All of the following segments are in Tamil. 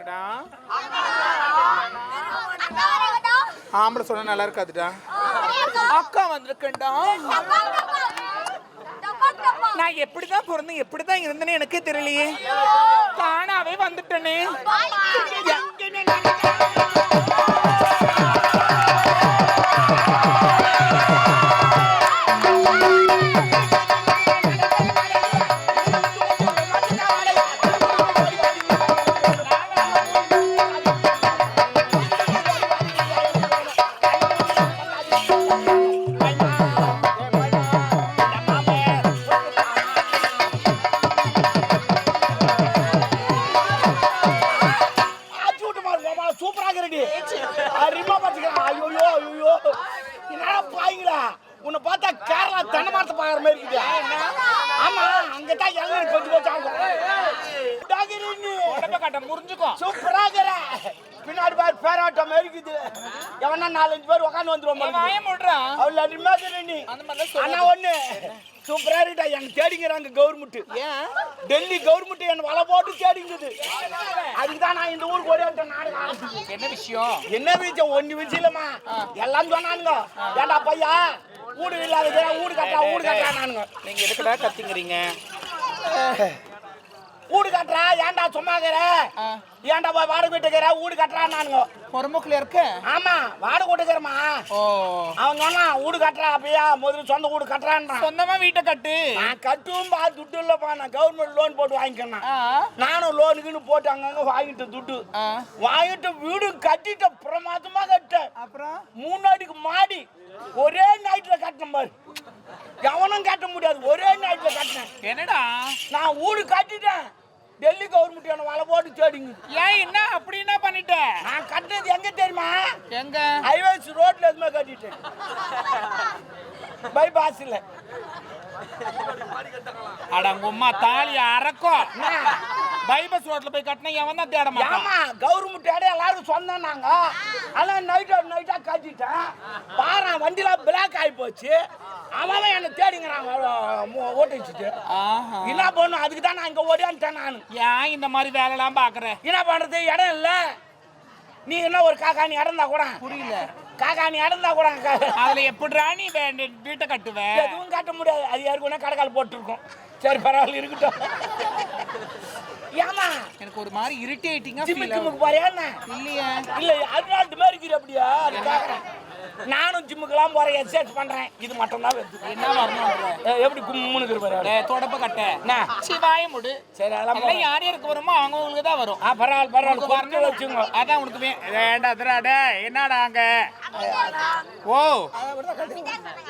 வந்திருக்கடா ஆம்பளை சொன்னா நல்லா இருக்காதுடா. அக்கா வந்திருக்கேன்டா. நான் எப்படிதான் பிறந்தேன் எப்படிதான் இருந்தேன்னு எனக்கே தெரியலையே. தானாவே வந்துட்டேனே. பேர் உட்காந்து வந்துருவோம் வாய மூடுறான் அவ்வளோ அருமையா நீ. அந்த மாதிரிலாம் ஆனா. ஒண்ணு சூப்பரா இருக்கா எனக்கு தேடிங்கிறாங்க கவர்மெண்ட். ஏன்? டெல்லி கவர்மெண்ட் என்ன வலை போட்டு தேடிங்குது. அதுக்கு தான் நான் இந்த ஊருக்கு ஒரே. என்ன விஷயம்? என்ன விஷயம்? ஒண்ணு விஷயம் இல்லம்மா எல்லாம் சொன்னானுங்க. ஏண்டா பையா? வீடு இல்லாத வீடு கட்டா வீடு கட்டுறானுங்க நீங்க எதுக்குடா கத்திங்கிறீங்க? வீடு கட்டுறா ஏன்டா சும்மாக்கிற ஆ. ஏன்டா போய் வாடகை வீட்டுக்கிற வீடு கட்டுறான்னானுங்க. பொறுமுக்குல இருக்க? ஆமா வாடகை வீட்டுக்கிறமா அவன் சொன்னான் வீடு கட்டுறா அப்பயா முதல்ல சொந்த வீடு கட்டுறான்றான். சொந்தமா வீட்டை கட்டு? நான் கட்டும் பா துட்டு இல்லப்பா நான் கவர்மெண்ட் லோன் போட்டு வாங்கிக்கிறேன் நானும் லோனுக்குன்னு போட்டு அங்கங்க வாங்கிட்டு துட்டு. வாங்கிட்டு வீடு கட்டிட்ட பிரமாதமா கட்டேன் அப்புறம்? மூணு அடிக்கு மாடி ஒரே நைட்ல கட்டின பாரு. எவனும் கட்ட முடியாது ஒரே நைட்ல கட்டினேன். என்னடா? நான் வீடு கட்டிட்டேன். டெல்லி கவர்மெண்ட் என்ன வலை போட்டு தேடிங்க. ஏன் என்ன? அப்படி என்ன பண்ணிட்ட? நான் கட்டினது எங்க தெரியுமா? எங்க? ஹைவேஸ் ரோட்ல எதுவுமே கட்டிட்டேன். பைபாஸ்ல அட உங்க அம்மா தாலி அறக்கும் பைபஸ் ரோட்ல போய் கட்டினா எவன் தான் தேட மாட்டான். ஆமா கவர்மெண்ட் இடம் எல்லாரும் சொந்தம் நாங்க. அதான் நைட்டா நைட்டா கட்டிட்டேன். பாரு வண்டியில பிளாக் ஆகி போச்சு. அவன் என்ன தேடிங்கிறான் ஓட்டு வச்சுட்டு. என்ன பண்ணும்? அதுக்கு தான் நான் இங்க ஓடியான்ட்டேன் நான். ஏன் இந்த மாதிரி வேலைலாம் பாக்குற என்ன பண்றது? இடம் இல்ல. நீ என்ன ஒரு காக்காணி இடந்தா கூட. புரியல. காக்காணி இடந்தா கூட க- அதுல எப்படிடா நீ வீட்டை கட்டுவ? எதுவும் கட்ட முடியாது. அது யாருக்குன்னா கடைக்கால் போட்டுருக்கோம். சரி பரவாயில்ல இருக்கட்டும். ஏமா எனக்கு ஒரு மாதிரி இரிட்டேட்டிங்கா ஃபீல் போறியா என்ன? இல்லையே. இல்ல அருணாட்டு மாதிரி இருக்கிற அப்படியா. நானும் ஜிம்முக்கெல்லாம் போறேன் எக்ஸசைஸ் பண்றேன். இது மட்டும் தான் என்ன வரணும்ன்ற ஏ, எப்படி கும்முன்னு டேய், தொடப்ப கட்ட? சிவாய முடு. சரி அதெல்லாம் யார் யாருக்கு வருமோ அவங்களுக்கு தான் வரும். பரவாயில்ல பரவாயில்ல வச்சுங்க வரணும். அதான் உனக்கு வேண்டாம் என்னடா அங்க? ஓ.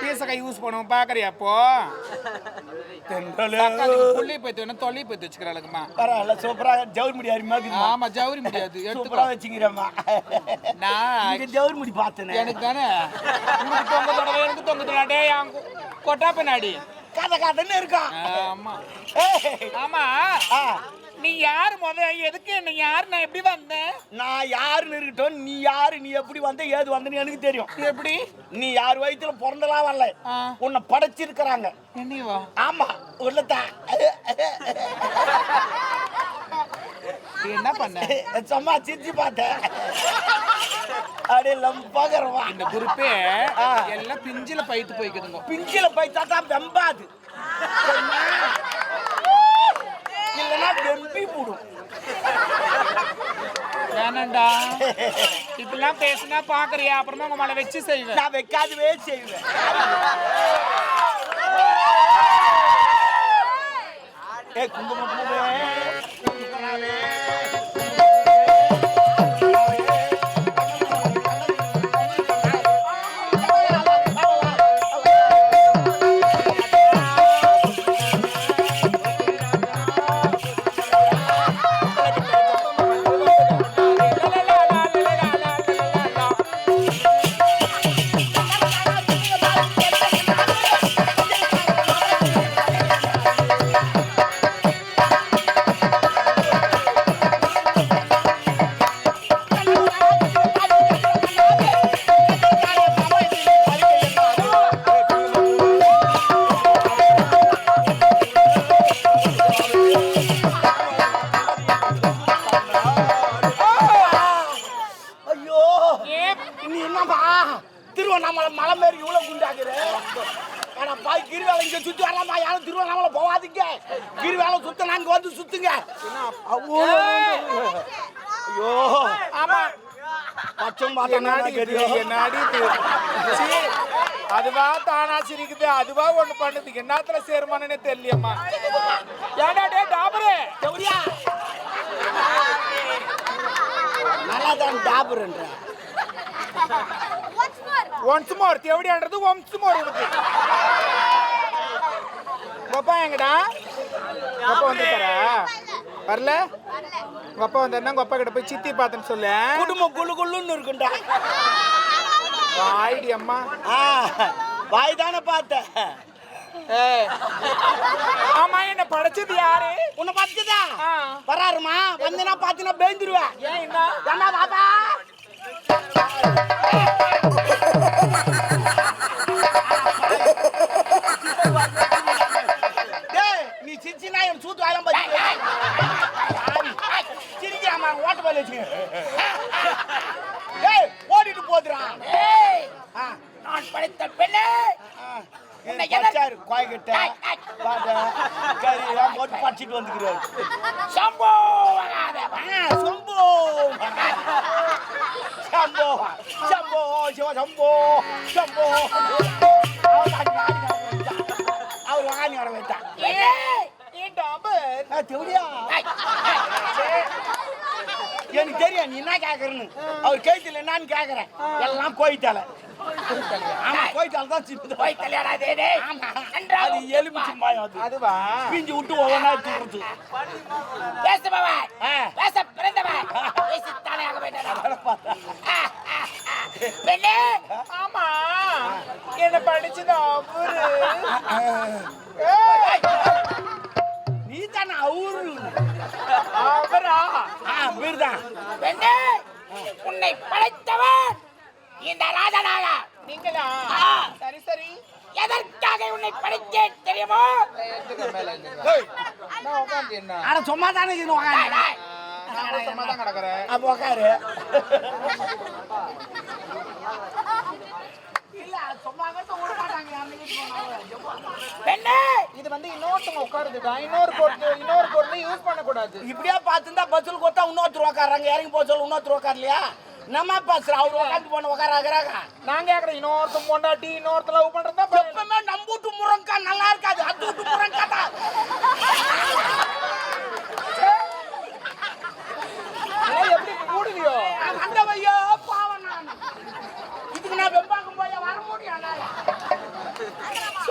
பீசக்கை யூஸ் பண்ணுவோம் பாக்குறியா அப்போ? புள்ளி பைத்து வேணும் தொல்லி பைத்து வச்சுக்கிறாளுக்குமா பரவாயில்ல சூப்பரா ஜவுரி முடி அருமையா இருக்குதும்மா. ஆமா ஜவுரி முடியாது சூப்பரா எடுத்துக்கோ. வச்சுக்கிறேம்மா. நான் ஜவுரி முடி பார்த்தேனே. எனக்கு தானே? உனக்கு தொங்க தடவை எனக்கு தொங்க அங்க கொட்டா பின்னாடி. கதை கதைன்னு இருக்கான் ஆமா. ஆமா. நீ யார் முத எதுக்கு என்ன யார் நான் எப்படி வந்தேன்? நான் யாருன்னு இருக்கட்டும் நீ யாரு நீ எப்படி வந்த ஏது வந்தன்னு எனக்கு தெரியும். எப்படி? நீ யார் வயித்துல பிறந்தலாம் வரல. உன்னை படைச்சிருக்கிறாங்க. ஆமா உள்ளதான் நீ என்ன பண்ண? சும்மா சிரிச்சு பார்த்தேன் அப்படியே லம்பாகிறவா இந்த குரூப்பே ஆ. எல்லாம் பிஞ்சில பைத்து போய்க்குதுங்க. பிஞ்சில போய்த்தா தான் வெம்பாது? இல்லைன்னா வெம்பி போடும். வேணாண்டா இப்பெல்லாம் பேசினா பாக்குறியா? அப்புறமா உங்க மேல வச்சு செய்வேன். நான் வைக்காதவே செய்வேன். ஏ குங்கும ஆனா பாய் கிரிவேலை இங்க சுத்தி வரலாமா? யாரும் திருவண்ணாமலை போவாதீங்க. கிரிவேலை சுத்த நாங்க வந்து சுத்துங்க. ஐயோ. ஆமா. பச்சம் பார்த்தா இது? சீ, அதுவா தானா சிரிக்குது? அதுவா ஒண்ணு பண்ணுது? என்னத்துல சேருமானே தெரியலையம்மா. ஏன்டா டே டாபரே? தெவரியா நல்லா தான் டாபுர்ன்ற ஒன்ஸ் மோர் தேவடியான்றது ஒன்ஸ் மோர் இருக்கு கொப்பா எங்கடா? கொப்பா வந்துட்டாரா வரல? உங்க அப்பா வந்தாருன்னா உங்க அப்பா கிட்ட போய் சித்தி பார்த்தேன்னு சொல்லு. குடும்பம் குளு குளுன்னு இருக்குண்டா. வாய்டி அம்மா. ஆ வாய் தானே பார்த்தேன். ஆமா என்ன படைச்சது யாரு? உன்னை ஆ. வராருமா? வந்தேன்னா பார்த்தீங்கன்னா பேந்துருவேன் ஏன் என்ன? பாப்பா? டேய் ஓடிட்டு போதுடா. ஆ. நான் படித்த பெண்ணே. என்ன எதற்காரு கோயக்கிட்ட பாத கறி எல்லாம் போட்டு படிச்சிட்டு வந்துக்கிறாரு. சம்போ சம்போ. சம்போ சம்போ சிவ சம்போ சம்போ. அவர் வாங்கி வர வைத்தான் டாபர் தெவடியா எனக்கு தெரியும் நீ என்ன கேக்குறன்னு. அவர் கேத்துல என்னன்னு கேக்குறேன். எல்லாம் கோயிட்டால ஆமா கோயிட்டால தான் சின்னது. போய் கல்யாணாதே ஆமா. அது எலுமிச்சு மாயம் அது. அதுவா? பிஞ்சு விட்டு ஒவ்வொன்றா தூக்குறது பேசுபவன் ஆ. பேச வேண்டும் அதெல்லாம் பார்த்தா. பெண்ணே. ஆமா. என்ன படிச்சது அவரு? பெண்ணே உன்னை படைத்தவன் இந்த ராஜனாக நீங்களா. சரி சரி. எதற்காக உன்னை படித்தேன் தெரியுமோ? ஆனா சும்மா தானே இது அப்ப உக்காரு இல்ல சும்மா மட்டும் விட மாட்டாங்க அந்த வீட்டுக்கு போனாலும். பெண்ணே இது வந்து இன்னொருத்தவங்க உட்காருதுடா இன்னொரு பொருள் இன்னொரு பொருள் யூஸ் பண்ணக்கூடாது. இப்படியே பார்த்துருந்தா பஸ்ஸில் கொடுத்தா இன்னொருத்தர் உக்காடுறாங்க இறங்கி போக சொல்ல இன்னொருத்தர் உக்காரலையா நம்ம பஸ் அவர் உட்காந்து போன உக்காராங்கிறாங்க நான் கேக்குறேன் இன்னொருத்தன் பொண்டாட்டி இன்னொருத்த லவ் பண்றதா எப்பவுமே நம்ம வீட்டு முருங்கா நல்லா இருக்காது. அது வீட்டு முருங்கா தான் இதெல்லாம் எப்படி மூடுவியோ அந்த வையோ பாவம் நான் இதுக்கு நான் வெம்பாக்கம் போய் வர முடியும் என்னால.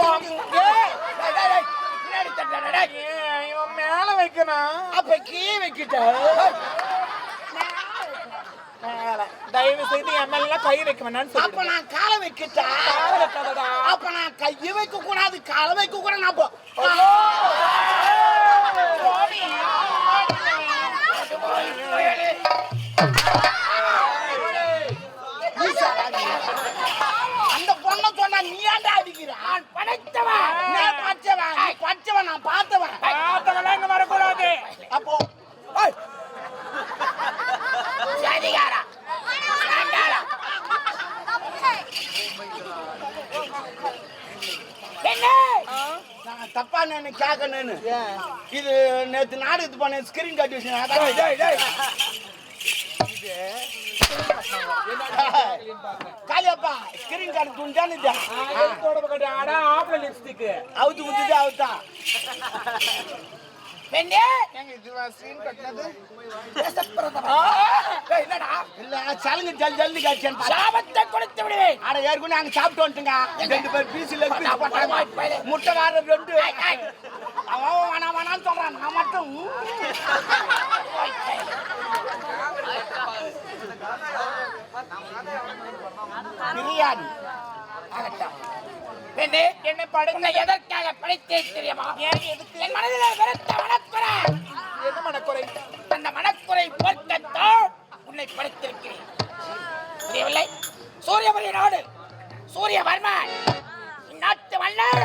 ஏய், டேய், டேய், டேய். பின்னாடி தட்டுறா, டேய். ஏன் இவன் மேல வைக்கணும் அப்ப கீ வைக்கிட்ட தயவு செய்து என் மேல கை வைக்க வேணாம்னு அப்ப நான் காலை வைக்கிட்டா? வைக்காதடா. அப்ப நான் கையை வைக்க கூடாது காலை வைக்க கூட நான் போ போடி. அந்த பொண்ணை சொன்னா நீ ஏன்டா அடிக்கிற நான் படைத்தவன் நான் பச்சவன் நீ பச்சவன் நான் பார்த்தவன் பார்த்தவெல்லாம் இங்க வரக்கூடாது அப்போ ஏய், அதிகாரம் வேண்டாளா பெண்ணே நான் தப்பா நினை கேட்கணும்னு இது நேத்து நாடகத்து பண்ண ஸ்கிரீன் கட்டி டேய், டேய், டேய். காளியப்பா ஸ்கிரீன் கார்டு துண்டான்னு எடுத்தோட பக்கத்து அடா ஆப்ல லிப்ஸ்டிக் அவுத்து குத்துட்டு அவுத்தா. பெண்ணே! ஏங்க இதுவா ஸ்க்ரீன் கட்டினது? டேய், என்னடா? இல்ல சலுங்க ஜல் ஜல்தி காட்சியான்னு பார்த்தா சாபத்தை கொடுத்து விடுவேன். ஆனா ஏற்கனவே நாங்க சாப்பிட்டு வந்துட்டுங்க. ரெண்டு பேர் பீஸ் போட்டாங்க. முட்டை வார ரெண்டு. அவன் அவன் வேணாம் வேணாம்னு சொல்றான். நான் மட்டும் பிரியாணி. ஆகட்டும். என்னை படை உன்னை எதற்காக படைத்தேன் தெரியுமா? என் மனதில் வெறுத்த மனக்குறை என்ன மனக்குறை? அந்த மனக்குறை போர்க்கத்தான் உன்னை படைத்திருக்கிறேன். புரியவில்லை? சூரியபுரி நாடு சூரியவர்மன் இந்நாட்டு மன்னர்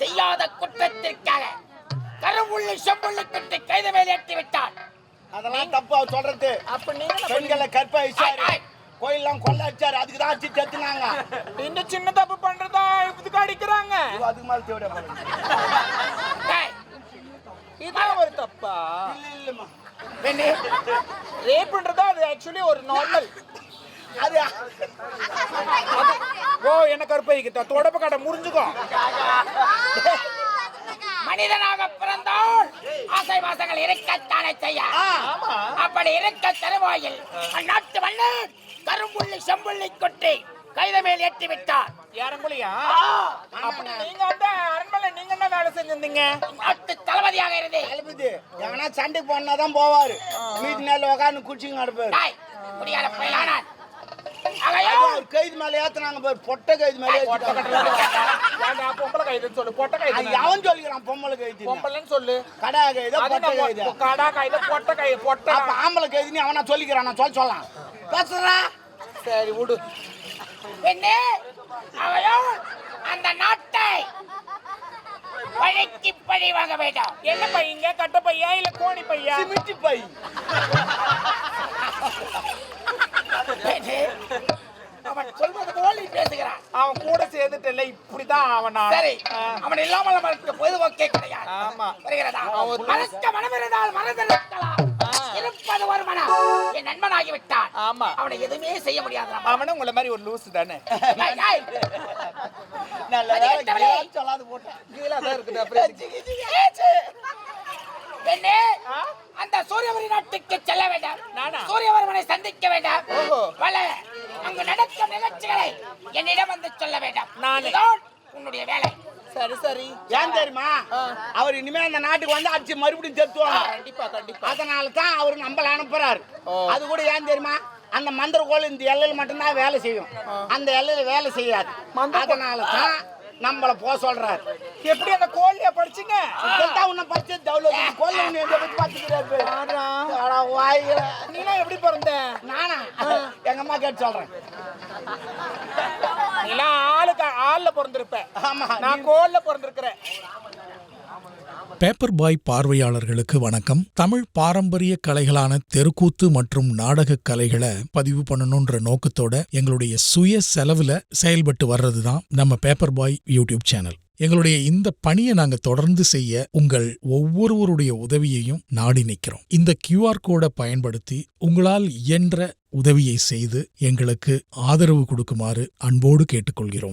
செய்யாத குற்றத்திற்காக கருவுள்ளி செம்புள்ளி கட்டி கைது மேல் ஏற்றி விட்டான். அதெல்லாம் தப்பு சொல்றது. அப்ப நீங்க பெண்களை கற்பழிச்சாரு கோயில்லாம் கொள்ள அடிச்சாரு அதுக்கு தான் அடிச்சு செத்துனாங்க. இந்த சின்ன தப்பு பண்றதா இதுக்கு அடிக்கிறாங்க? அதுக்கு மேல டேய், இதான் ஒரு தப்பா? இல்ல இல்லம்மா பெண்ணே ரேப்ன்றதா அது ஆக்சுவலி ஒரு நார்மல் அது ஓ என்ன கருப்பைக்கு தொடப்ப கடை முறிஞ்சுக்கோ. மனிதனாக பிறந்தோள் ஆசை வாசங்கள் இருக்கத்தானே செய்ய. அப்படி இருக்க தருவாயில். அந்நாட்டு மன்னர் கரும்புள்ளி செம்புள்ளி கொட்டி கைத மேல் ஏற்றி விட்டார் அப்படி நீங்க அந்த அரண்மனை நீங்க என்ன வேலை செஞ்சிருந்தீங்க? நாட்டு தளபதியாக இருந்து. அழுப்புது எவனா சண்டை போனாதான் போவாரு. மீதி நேரம் உட்காந்து குடிச்சிங்க நடப்பாரு டாய் முடியாத பயிலானான் ஒரு கைது மேல ஏத்துனாங்க பாரு பொட்டை கைது மேல ஏத்திட்டாங்க. ஏன்டா பொம்பளை கைதுன்னு சொல்லு பொட்டை கைது எவன் சொல்லிக்கிறான் பொம்பளை கைது பொம்பளைன்னு சொல்லு. கடா கைதா பொட்டை கைது? கடா கைது பொட்டை கைது பொட்டை. அப்ப ஆம்பளை கைதுன்னு அவனா சொல்லிக்கிறான்? நான் சொல்ல சொல்லலாம். பேசுறா. சரி விடு. பெண்ணே ஆகையோ அந்த நாட்டை பழிக்கு பழி வாங்க வேண்டும். என்ன பையங்க கட்ட பையா இல்ல கோணி பையா சிமிட்டி பை பெண்ணே, அவன் சொல்வது போல் நீ பேசுகிறான் அவன் கூட சேர்ந்துட்டல அவன் ஆளு. சரி. அவன் இல்லாமல் கிடையாது. ஆமா. வருகிறதா? ஒரு- மறக்க மனம் இருந்தால் மறந்திருக்கலாம். ஆ. இருப்பது ஒரு மனம். என் நண்பனாகி விட்டான் ஆமா. அவனை எதுவுமே செய்ய முடியாது அவனும் உங்களை மாதிரி ஒரு தானே? சொல்லாத போட்டேன் கீழே தான் இருக்குது அப்புறம்? பெண்ணே? அந்த சூரியவரி நாட்டுக்கு செல்ல வேண்டாம். நானா? சூரியவர்மனை சந்திக்க வேண்டாம். பல அங்கு நடக்கும் நிகழ்ச்சிகளை என்னிடம் வந்து சொல்ல வேண்டாம். நானே. உன்னுடைய வேலை. சரி சரி. ஏன் தெரியுமா? அவர் இனிமே அந்த நாட்டுக்கு வந்து அடிச்சு மறுபடியும் செத்துவாங்க. கண்டிப்பா கண்டிப்பா. அதனால தான் அவர் நம்மள அனுப்புறாரு. அது கூட ஏன் தெரியுமா? அந்த மந்திர கோல் இந்த எல்லையில மட்டும்தான் வேலை செய்யும். அந்த எல்லையில வேலை செய்யாது. அதனால தான் நம்மள போக சொல்றாரு. எப்படி அந்த கோழிய படிச்சீங்க உன்னை பறிச்சு தௌலத் கோல் உன்னை எங்க பத்தி. அட வாயில. நீனா எப்படி பிறந்த? நானா? எங்க அம்மா கேட்டு சொல்றேன். நீலாம் ஆளுக்கு ஆள்ல பிறந்திருப்ப ஆமா நான் கோல்ல பிறந்திருக்கிறேன். பேப்பர் பாய் பார்வையாளர்களுக்கு வணக்கம். தமிழ் பாரம்பரிய கலைகளான தெருக்கூத்து மற்றும் நாடக கலைகளை பதிவு பண்ணணுன்ற நோக்கத்தோட எங்களுடைய சுய செலவுல செயல்பட்டு வர்றதுதான் நம்ம பேப்பர் பாய் யூடியூப் சேனல் எங்களுடைய இந்த பணியை நாங்க தொடர்ந்து செய்ய உங்கள் ஒவ்வொருவருடைய உதவியையும் நாடி நிற்கிறோம் இந்த QR கோடை பயன்படுத்தி உங்களால் இயன்ற உதவியை செய்து எங்களுக்கு ஆதரவு கொடுக்குமாறு அன்போடு கேட்டுக்கொள்கிறோம்.